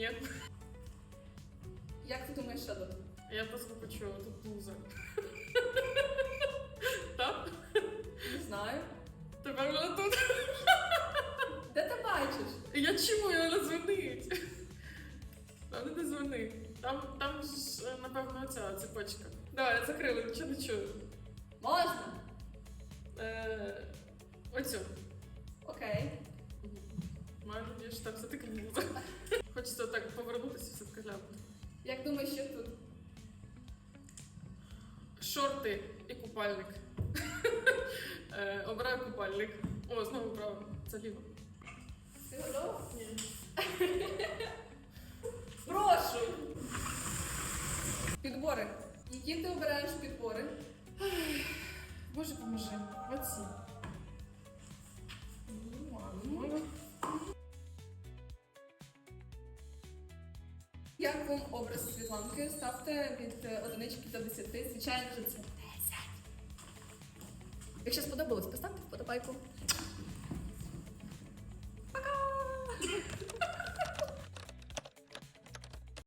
Ні. Як ти думаєш, що тут? Я просто почула тут лузер. Так? Не знаю. Тепер вона тут. Де ти бачиш? Я чую, вона дзвонить. Вона не дзвонить. Там, там ж, е, напевно, ця цепочка. Давай, я закрила, нічого не чую. Можна? Е, оцю. Окей. Маю надію, що там все-таки лузер. Хочеться так повернутися все-таки глянути. Як думаєш, що тут? Шорти і купальник. Е, Обираю купальник. О, знову право. Це ліво. Ти готова? Ні. Прошу! Підбори. Які ти обираєш підбори? Боже, поможи. Оці. Як вам образ Світланки? Ставте від е, одинички до 10. Звичайно, що це 10. Якщо сподобалось, поставте вподобайку.